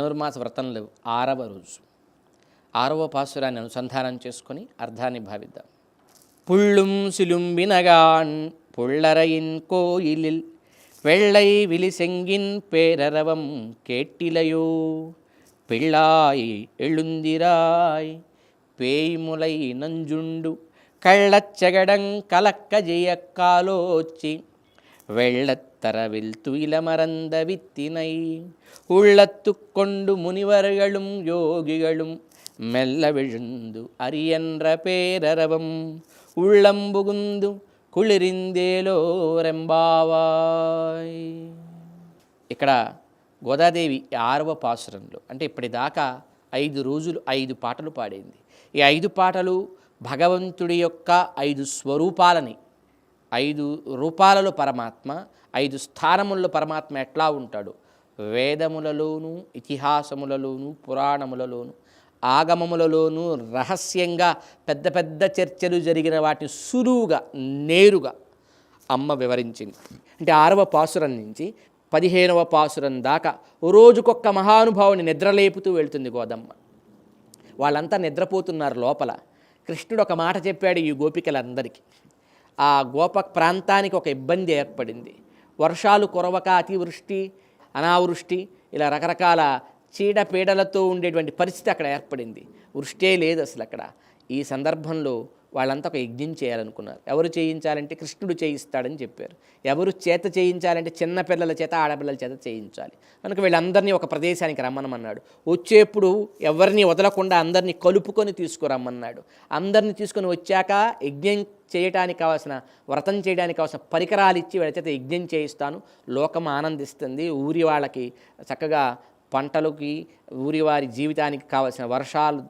ధనుర్మాస వ్రతం ఆరవ రోజు. ఆరవ పాసురాన్ని అనుసంధానం చేసుకొని అర్థాన్ని భావిద్దాం. పుళ్ళుం సిలుంబినగాన్ పుళ్ళరయిన్ కోయిలిల్ వెళ్ళై విలిసెంగిన్ పేరరవం కేట్టిలయో. పిళ్ళాయి ఎళుందిరాయ్ పేయిములై నంజుండు కళ్ళచ్చగడం కలక్కజయక్కాలోచి వెళ్ళ துயில மறந்த வித்தினை உள்ளத்து கொண்டு முனிவர்களும் யோகிகளும் மெல்ல விழுந்து அரியன்ற பேரரவம் உள்ளம் புகுந்து కుళిరిందేలోరెంబావాయ్ ఇక్కడ గోదాదేవి ఈ ఆరవ పాసురంలో అంటే ఇప్పటిదాకా ఐదు రోజులు ఐదు పాటలు పాడింది ఈ ఐదు పాటలు భగవంతుడి యొక్క ఐదు స్వరూపాలని ఐదు రూపాలలో పరమాత్మ ఐదు స్థానములలో పరమాత్మ ఎట్లా ఉంటాడు? వేదములలోను ఇతిహాసములలోను పురాణములలోను ఆగమములలోనూ రహస్యంగా పెద్ద పెద్ద చర్చలు జరిగిన వాటిని సులువుగా నేరుగా అమ్మ వివరించింది. అంటే ఆరవ పాసురం నుంచి పదిహేనవ పాసురం దాకా రోజుకొక్క మహానుభావుని నిద్రలేపుతూ వెళ్తుంది గోదమ్మ. వాళ్ళంతా నిద్రపోతున్నారు లోపల. కృష్ణుడు ఒక మాట చెప్పాడు ఈ గోపికలందరికీ. ఆ గోప ప్రాంతానికి ఒక ఇబ్బంది ఏర్పడింది. వర్షాలు కురవక అతివృష్టి అనావృష్టి ఇలా రకరకాల చీడపీడలతో ఉండేటువంటి పరిస్థితి అక్కడ ఏర్పడింది. వృష్టే లేదు అసలు అక్కడ ఈ సందర్భంలో వాళ్ళంతా ఒక యజ్ఞం చేయాలనుకున్నారు. ఎవరు చేయించాలంటే కృష్ణుడు చేయిస్తాడని చెప్పారు. ఎవరు చేత చేయించాలంటే చిన్నపిల్లల చేత ఆడపిల్లల చేత చేయించాలి. కనుక వీళ్ళందరినీ ఒక ప్రదేశానికి రమ్మనమన్నాడు. వచ్చేప్పుడు ఎవరిని వదలకుండా అందరినీ కలుపుకొని తీసుకురమ్మన్నాడు. అందరినీ తీసుకొని వచ్చాక యజ్ఞం చేయటానికి కావాల్సిన వ్రతం చేయడానికి కావాల్సిన పరికరాలు ఇచ్చి వీళ్ళ చేత యజ్ఞం చేయిస్తాను. లోకం ఆనందిస్తుంది. ఊరి వాళ్ళకి చక్కగా పంటలకి ఊరి వారి జీవితానికి కావలసిన వర్షాలు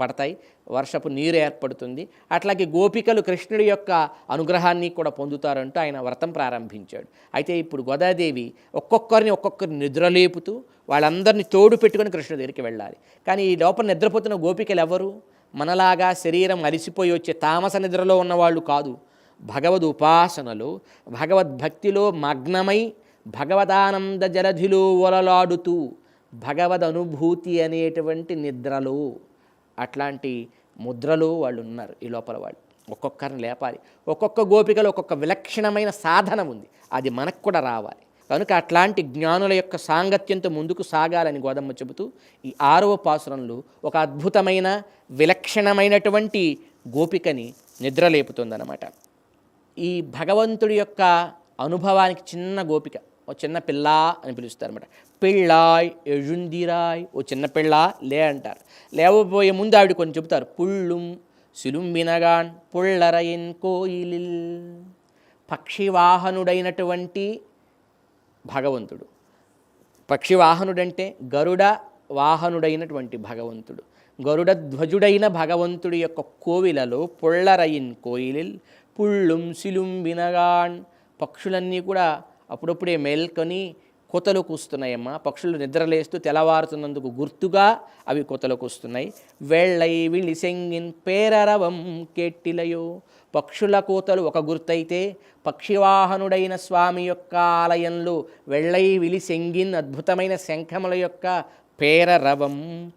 పడతాయి. వర్షపు నీరు ఏర్పడుతుంది. అట్లాగే గోపికలు కృష్ణుడి యొక్క అనుగ్రహాన్ని కూడా పొందుతారంటూ ఆయన వ్రతం ప్రారంభించాడు. అయితే ఇప్పుడు గోదాదేవి ఒక్కొక్కరిని ఒక్కొక్కరిని నిద్రలేపుతూ వాళ్ళందరినీ తోడు పెట్టుకొని కృష్ణుడి దగ్గరికి వెళ్ళాలి. కానీ ఈ లోపల నిద్రపోతున్న గోపికలు ఎవరు? మనలాగా శరీరం అలిసిపోయి వచ్చే తామస నిద్రలో ఉన్నవాళ్ళు కాదు. భగవద్ ఉపాసనలో భగవద్భక్తిలో మగ్నమై భగవదానంద జలధిలో ఒలలాడుతూ భగవద్ అనుభూతి అనేటువంటి నిద్రలో అట్లాంటి ముద్రలో వాళ్ళు ఉన్నారు ఈ లోపల వాళ్ళు. ఒక్కొక్కరిని లేపాలి. ఒక్కొక్క గోపికలో ఒక్కొక్క విలక్షణమైన సాధన ఉంది. అది మనకు కూడా రావాలి. కనుక అట్లాంటి జ్ఞానుల యొక్క సాంగత్యంతో ముందుకు సాగాలని గోదమ్మ చెబుతూ ఈ ఆరవ పాసురంలో ఒక అద్భుతమైన విలక్షణమైనటువంటి గోపికని నిద్రలేపుతుందన్నమాట. ఈ భగవంతుడి యొక్క అనుభవానికి చిన్న గోపిక ఒక చిన్న పిల్ల అని పిలుస్తారు అనమాట పిళ్ళాయ్ ఎజుందిరాయ్ ఓ చిన్న పిళ్ళ లే అంటారు. లేవబోయే ముందు ఆవిడ కొన్ని చెబుతారు. పుళ్ళుం సిలుంబినగాన్ పుళ్ళరయిన్ కోయిలిల్. పక్షివాహనుడైనటువంటి భగవంతుడు. పక్షివాహనుడంటే గరుడ వాహనుడైనటువంటి భగవంతుడు. గరుడ ధ్వజుడైన భగవంతుడి యొక్క కోవిలలో పుళ్ళరయిన్ కోయిలిల్ పుళ్ళుం సిలుంబినగాన్ పక్షులన్నీ కూడా అప్పుడప్పుడే మేల్కొని కొతలు కూస్తున్నాయమ్మా. పక్షులు నిద్రలేస్తూ తెల్లవారుతున్నందుకు గుర్తుగా అవి కొతలకు వస్తున్నాయి వెళ్ళై విళిసెంగిన్ పేరరవం కెట్టిలయో. పక్షుల కోతలు ఒక గుర్తయితే పక్షివాహనుడైన స్వామి యొక్క ఆలయంలో వెళ్ళై విలిసెంగిన్ అద్భుతమైన శంఖముల యొక్క పేరరవం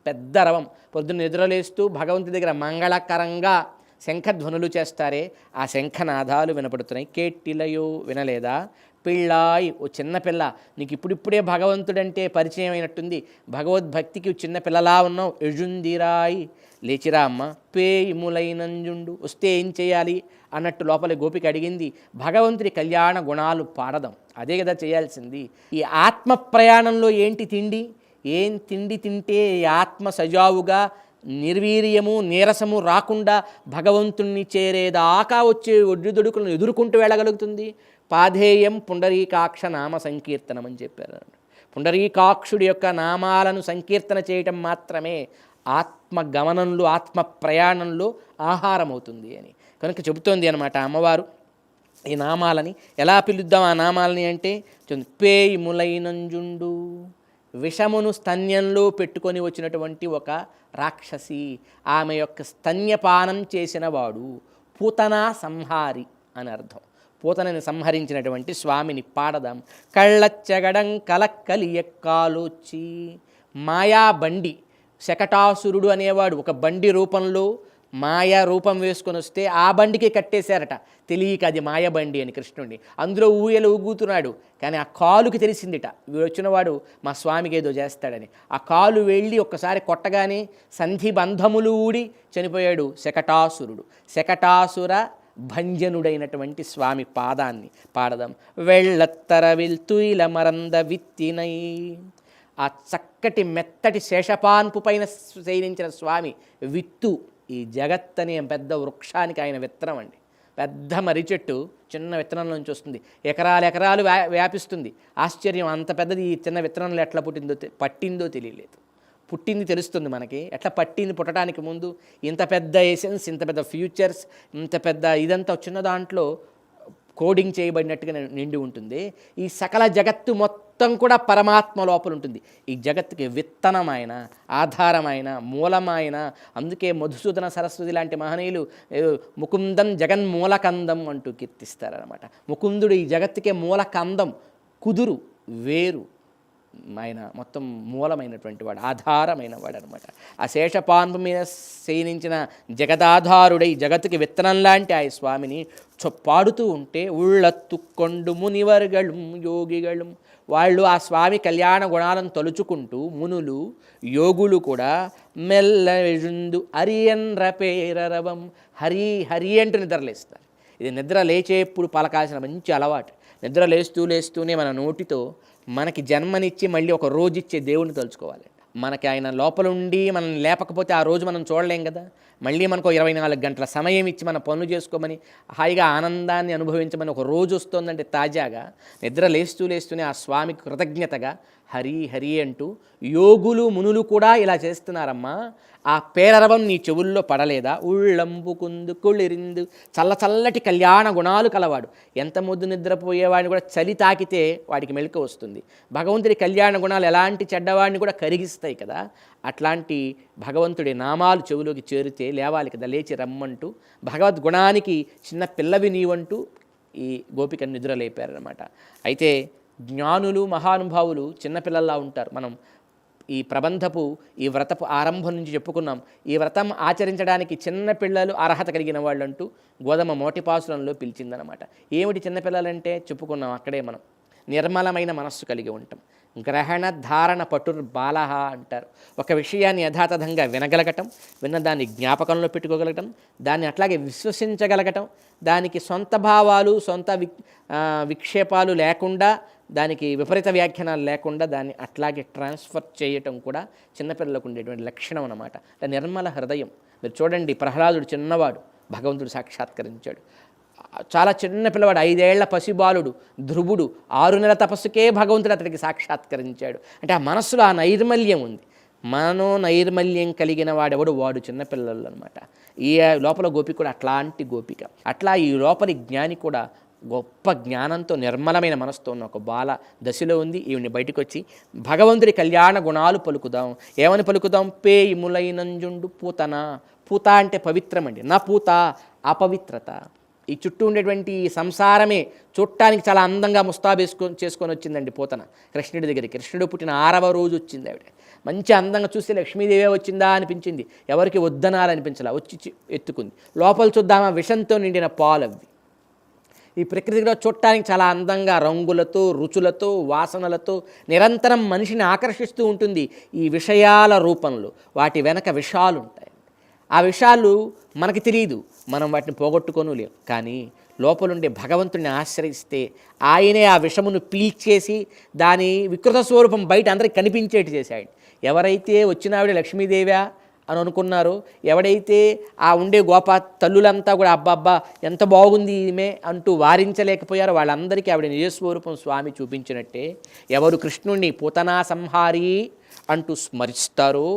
పెద్ద రవం. పొద్దున్న నిద్రలేస్తూ భగవంతుడి దగ్గర మంగళకరంగా శంఖధ్వనులు చేస్తారే. ఆ శంఖనాదాలు వినపడుతున్నాయి. కేట్టిలయో వినలేదా? పిళ్ళాయి. ఓ చిన్నపిల్ల నీకు ఇప్పుడిప్పుడే భగవంతుడంటే పరిచయం అయినట్టుంది భగవద్భక్తికి చిన్నపిల్లలా ఉన్నావు. ఎజుందిరాయ్. లేచిరా అమ్మ పేయిములైనంజుండు వస్తే ఏం చేయాలి? అన్నట్టు లోపల గోపిక అడిగింది. భగవంతుడి కళ్యాణ గుణాలు పాడదాం. అదే కదా చేయాల్సింది. ఈ ఆత్మ ప్రయాణంలో ఏంటి తిండి? ఏం తిండి తింటే ఆత్మ సజావుగా నిర్వీర్యము నీరసము రాకుండా భగవంతుణ్ణి చేరేదాకా వచ్చే ఒడ్డుదొడుకులను ఎదుర్కొంటూ వెళ్ళగలుగుతుంది? పాధేయం పుండరీకాక్ష నామ సంకీర్తనం అని చెప్పారు. పుండరీకాక్షుడి యొక్క నామాలను సంకీర్తన చేయటం మాత్రమే ఆత్మ గమనంలో ఆత్మ ప్రయాణంలో ఆహారం అవుతుంది అని. కనుక చెబుతోంది అనమాట అమ్మవారు ఈ నామాలని ఎలా పిలుద్దాం? ఆ నామాలని అంటే చెబుతుంది, పేయి ములైనంజుండు విషమును స్తన్యంలో పెట్టుకొని వచ్చినటువంటి ఒక రాక్షసి ఆమె యొక్క స్తన్యపానం చేసిన వాడు పూతనా సంహారి అని అర్థం. పూతనని సంహరించినటువంటి స్వామిని పాడదాం. కళ్ళచ్చగడం కలక్కలియక్కాలోచి మాయా బండి శకటాసురుడు అనేవాడు ఒక బండి రూపంలో మాయా రూపం వేసుకొని వస్తే ఆ బండికి కట్టేశారట. తెలియక అది మాయ బండి అని కృష్ణుడిని. అందులో ఊయలు ఊగుతున్నాడు. కానీ ఆ కాలుకి తెలిసిందిట. వచ్చినవాడు మా స్వామికి ఏదో చేస్తాడని. ఆ కాలు వెళ్ళి ఒక్కసారి కొట్టగానే సంధి బంధములు ఊడి చనిపోయాడు శకటాసురుడు. శకటాసుర భంజనుడైనటువంటి స్వామి పాదాన్ని పాడదాం. వెళ్ళత్తర విల్తుయిల మరంద విత్తినై. ఆ చక్కటి మెత్తటి శేషపాన్పు పైన శయనించిన స్వామి విత్తు ఈ జగత్ అనే పెద్ద వృక్షానికి ఆయన విత్తనం అండి. పెద్ద మర్రి చెట్టు చిన్న విత్తనం నుంచి వస్తుంది. ఎకరాలు ఎకరాలు వ్యా వ్యాపిస్తుంది. ఆశ్చర్యం అంత పెద్దది ఈ చిన్న విత్తనంలో ఎట్లా పుట్టిందో పట్టిందో తెలియలేదు. పుట్టింది తెలుస్తుంది మనకి. ఎట్లా పట్టింది పుట్టడానికి ముందు? ఇంత పెద్ద ఎసెన్స్ ఇంత పెద్ద ఫ్యూచర్స్ ఇంత పెద్ద ఇదంతా చిన్న దాంట్లో కోడింగ్ చేయబడినట్టుగా నిండి ఉంటుంది. ఈ సకల జగత్తు మొత్తం కూడా పరమాత్మ లోపల ఉంటుంది. ఈ జగత్తుకి విత్తనమైన ఆధారమైన మూలమైన అందుకే మధుసూదన సరస్వతి లాంటి మహనీయులు ఏ, ముకుందం జగన్మూలకందం అంటూ కీర్తిస్తారనమాట ముకుందుడు ఈ జగత్తుకే మూలకందం కుదురు వేరు ఆయన మొత్తం మూలమైనటువంటి వాడు ఆధారమైన వాడు అనమాట ఆ శేషపాన్పు మీద శయనించిన జగదాధారుడై జగత్తుకి విత్తనం లాంటి ఆ స్వామిని చొ పాడుతూ ఉంటే ఉళ్ళత్తుకొండు మునివర్గళం యోగిగళం. వాళ్ళు ఆ స్వామి కళ్యాణ గుణాలను తలుచుకుంటూ మునులు యోగులు కూడా మెల్ల హరియన్ రపేరరవం హరి హరి అంటూ నిద్రలేస్తారు ఇది నిద్ర లేచేప్పుడు పలకాల్సిన మంచి అలవాటు. నిద్ర లేస్తూ లేస్తూనే మన నోటితో మనకి జన్మనిచ్చి మళ్ళీ ఒక రోజు ఇచ్చే దేవుడిని తలుచుకోవాలి. మనకి ఆయన లోపల ఉండి మనం లేపకపోతే ఆ రోజు మనం చూడలేం కదా. మళ్ళీ మనకు ఇరవై నాలుగు గంటల సమయం ఇచ్చి మన పనులు చేసుకోమని హాయిగా ఆనందాన్ని అనుభవించమని ఒక రోజు వస్తుందంటే తాజాగా నిద్ర లేస్తూ లేస్తూనే ఆ స్వామికి కృతజ్ఞతగా హరి హరి అంటూ యోగులు మునులు కూడా ఇలా చేస్తున్నారమ్మా. ఆ పేరరవం నీ చెవుల్లో పడలేదా? ఉళ్ళంబుకుందు కుళ్ళిరిందు చల్ల చల్లటి కళ్యాణ గుణాలు కలవాడు. ఎంత ముద్దు నిద్రపోయేవాడిని కూడా చలి తాకితే వాడికి మెలుక వస్తుంది. భగవంతుడి కళ్యాణ గుణాలు ఎలాంటి చెడ్డవాడిని కూడా కరిగిస్తాయి కదా. అట్లాంటి భగవంతుడి నామాలు చెవులోకి చేరితే లేవాలి కదా లేచి రమ్మంటూ భగవద్గుణానికి చిన్న పిల్లవి నీవంటూ ఈ గోపిక నిద్ర లేపారనమాట అయితే జ్ఞానులు మహానుభావులు చిన్నపిల్లల్లా ఉంటారు. మనం ఈ ప్రబంధపు ఈ వ్రతపు ఆరంభం నుంచి చెప్పుకున్నాం. ఈ వ్రతం ఆచరించడానికి చిన్న పిల్లలు అర్హత కలిగిన వాళ్ళంటూ గోధుమ మోటిపాసులంలో పిలిచిందనమాట. ఏమిటి చిన్నపిల్లలంటే చెప్పుకున్నాం అక్కడే మనం. నిర్మలమైన మనస్సు కలిగి ఉంటాం. గ్రహణ ధారణ పటుర్ బాలహ అంటారు. ఒక విషయాన్ని యథాతథంగా వినగలగటం విన్న దాన్ని జ్ఞాపకంలో పెట్టుకోగలగటం దాన్ని అట్లాగే విశ్వసించగలగటం దానికి సొంత భావాలు సొంత విక్షేపాలు లేకుండా దానికి విపరీత వ్యాఖ్యానాలు లేకుండా దాన్ని అట్లాగే ట్రాన్స్ఫర్ చేయటం కూడా చిన్నపిల్లలకు ఉండేటువంటి లక్షణం అన్నమాట. అంటే నిర్మల హృదయం. మీరు చూడండి ప్రహ్లాదుడు చిన్నవాడు భగవంతుడు సాక్షాత్కరించాడు. చాలా చిన్న పిల్లవాడు ఐదేళ్ళ పసిబాలుడు ధ్రువుడు ఆరు నెలల తపస్సుకే భగవంతుడు అతడికి సాక్షాత్కరించాడు. అంటే ఆ మనస్సులో ఆ నైర్మల్యం ఉంది. మనో నైర్మల్యం కలిగిన వాడెవడు? వాడు చిన్నపిల్లలు అనమాట ఈ లోపల గోపి కూడా అట్లాంటి గోపిక. అట్లా ఈ లోపలి జ్ఞాని కూడా గొప్ప జ్ఞానంతో నిర్మలమైన మనసుతో ఉన్న ఒక బాల దశలో ఉంది. ఈవిని బయటకు వచ్చి భగవంతుడి కళ్యాణ గుణాలు పలుకుదాం. ఏమని పలుకుదాం? పేయిములైనంజుండు పూతన? పూత అంటే పవిత్రమండి. నా పూత అపవిత్రత. ఈ చుట్టూ ఉండేటువంటి ఈ సంసారమే చూడటానికి చాలా అందంగా ముస్తాబేసుకొని చేసుకొని వచ్చిందండి పోతన. కృష్ణుడి దగ్గరికి. కృష్ణుడు పుట్టిన ఆరవ రోజు వచ్చింది ఆవిడ. మంచి అందంగా చూస్తే లక్ష్మీదేవే వచ్చిందా అనిపించింది. ఎవరికి వద్దనాలనిపించలా. వచ్చి ఎత్తుకుంది. లోపల చూద్దామా? విషంతో నిండిన పాలు అవి ఈ ప్రకృతిలో చూడటానికి చాలా అందంగా రంగులతో రుచులతో వాసనలతో నిరంతరం మనిషిని ఆకర్షిస్తూ ఉంటుంది ఈ విషయాల రూపంలో. వాటి వెనక విషాలు ఉంటాయి ఆ విషయాలు మనకి తెలియదు మనం వాటిని పోగొట్టుకోను లేవు కానీ లోపలుండే భగవంతుడిని ఆశ్రయిస్తే ఆయనే ఆ విషమును పీల్చేసి దాని వికృత స్వరూపం బయట అందరికి కనిపించేట్టు చేశాడు. ఎవరైతే వచ్చినావిడ లక్ష్మీదేవ్యా అని అనుకున్నారు. ఎవడైతే ఆ ఉండే గోప తల్లులంతా కూడా అబ్బాబ్బా ఎంత బాగుంది ఈమె అంటూ వారించలేకపోయారో వాళ్ళందరికీ ఆవిడ నిజస్వరూపం స్వామి చూపించినట్టే ఎవరు కృష్ణుణ్ణి పూతనా సంహారి అంటూ స్మరిస్తారో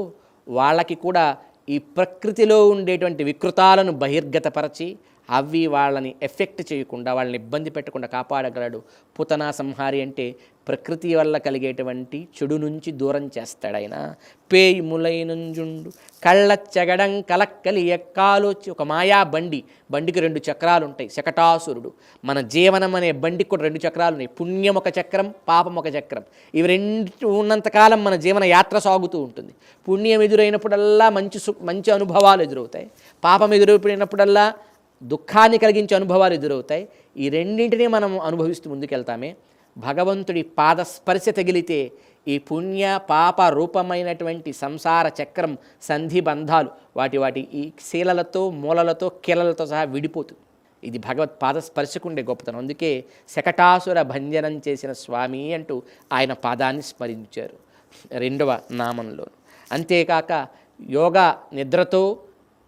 వాళ్ళకి కూడా ఈ ప్రకృతిలో ఉండేటువంటి వికృతాలను బహిర్గతపరచి అవి వాళ్ళని ఎఫెక్ట్ చేయకుండా వాళ్ళని ఇబ్బంది పెట్టకుండా కాపాడగలడు. పుతనా సంహారి అంటే ప్రకృతి వల్ల కలిగేటువంటి చెడు నుంచి దూరం చేస్తాడు ఆయన పేయిములైనంజుండు కళ్ళ చెగడం కలక్కలి ఎక్కాలోచి ఒక మాయా బండి బండికి రెండు చక్రాలు ఉంటాయి శకటాసురుడు. మన జీవనం అనే బండికి కూడా రెండు చక్రాలు ఉన్నాయి పుణ్యం ఒక చక్రం పాపం ఒక చక్రం. ఇవి రెండు ఉన్నంతకాలం మన జీవన యాత్ర సాగుతూ ఉంటుంది. పుణ్యం ఎదురైనప్పుడల్లా మంచి మంచి అనుభవాలు ఎదురవుతాయి. పాపం ఎదురైనప్పుడల్లా దుఃఖాన్ని కలిగించే అనుభవాలు ఎదురవుతాయి. ఈ రెండింటినీ మనం అనుభవిస్తూ ముందుకెళ్తామే. భగవంతుడి పాదస్పర్శ తగిలితే ఈ పుణ్య పాప రూపమైనటువంటి సంసార చక్రం సంధి బంధాలు వాటి వాటి ఈ శీలలతో మూలలతో కీలలతో సహా విడిపోతుంది. ఇది భగవత్ పాదస్పర్శకుండే గొప్పతనం. అందుకే శకటాసుర భంజనం చేసిన స్వామి అంటూ ఆయన పాదాన్ని స్మరించారు రెండవ నామంలో అంతేకాక యోగా నిద్రతో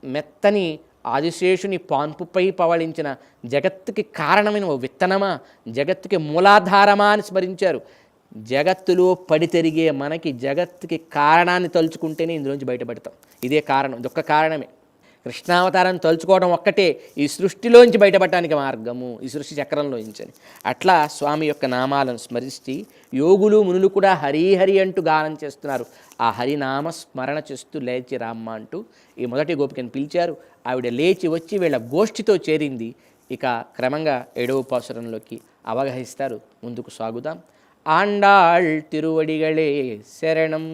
మెత్తని ఆదిశేషుని పాన్పుపై పవళించిన జగత్తుకి కారణమైన ఓ విత్తనమా? జగత్తుకి మూలాధారమా అని స్మరించారు. జగత్తులో పడి తిరిగే మనకి జగత్తుకి కారణాన్ని తలుచుకుంటేనే ఇందులోంచి బయటపడతాం. ఇదే కారణం. ఇదొక్క కారణమే. కృష్ణావతారం తలుచుకోవడం ఒక్కటే ఈ సృష్టిలోంచి బయటపడటానికి మార్గము ఈ సృష్టి చక్రంలోంచని అట్లా స్వామి యొక్క నామాలను స్మరిస్తే యోగులు మునులు కూడా హరిహరి అంటూ గానం చేస్తున్నారు. ఆ హరినామ స్మరణ చేస్తూ లేచి రామ్మ అంటూ ఈ మొదటి గోపికను పిలిచారు. ఆవిడ లేచి వచ్చి వీళ్ళ గోష్ఠితో చేరింది. ఇక క్రమంగా ఏడవ పాసురంలోకి అవగాహిస్తారు. ముందుకు సాగుదాం. ఆండాళ్ తిరువడిగళే శరణం.